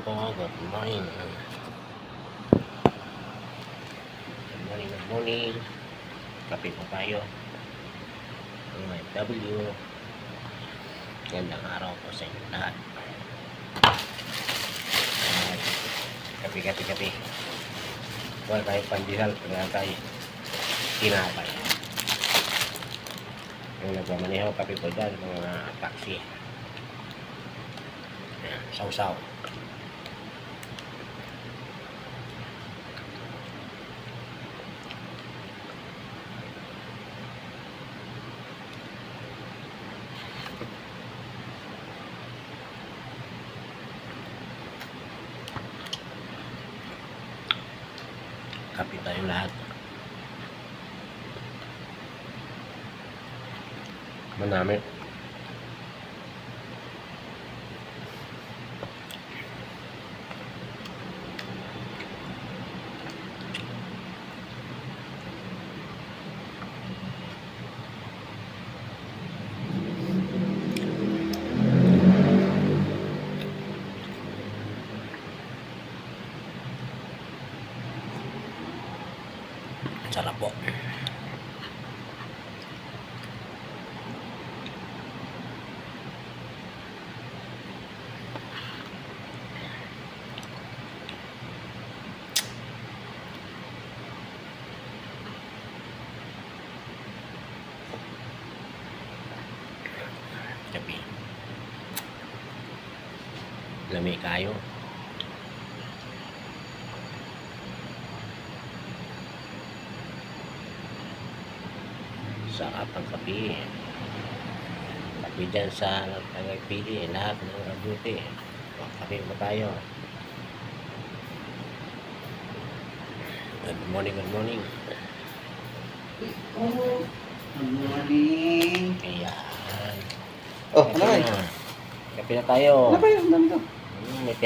po, good morning. Good morning, good morning. Kape po tayo. Mga W. Gandang araw po sa inyo lahat. At Kape, kape, kape. Wala tayo pandesal, wala tayo tinapay. Yung nagmamaneho, kape po dyan, mga taxi. Sausaw. Kape tayo lahat. Manami. Sarap po. Gabi. Lami kayo. Sarap ang kape. Kape dyan sa nagpili. Lahat ng kabuti. Kape mo tayo. Good morning, good morning. Good morning. Ayan. Oh, ano ba? na. Tayo. Ano ba may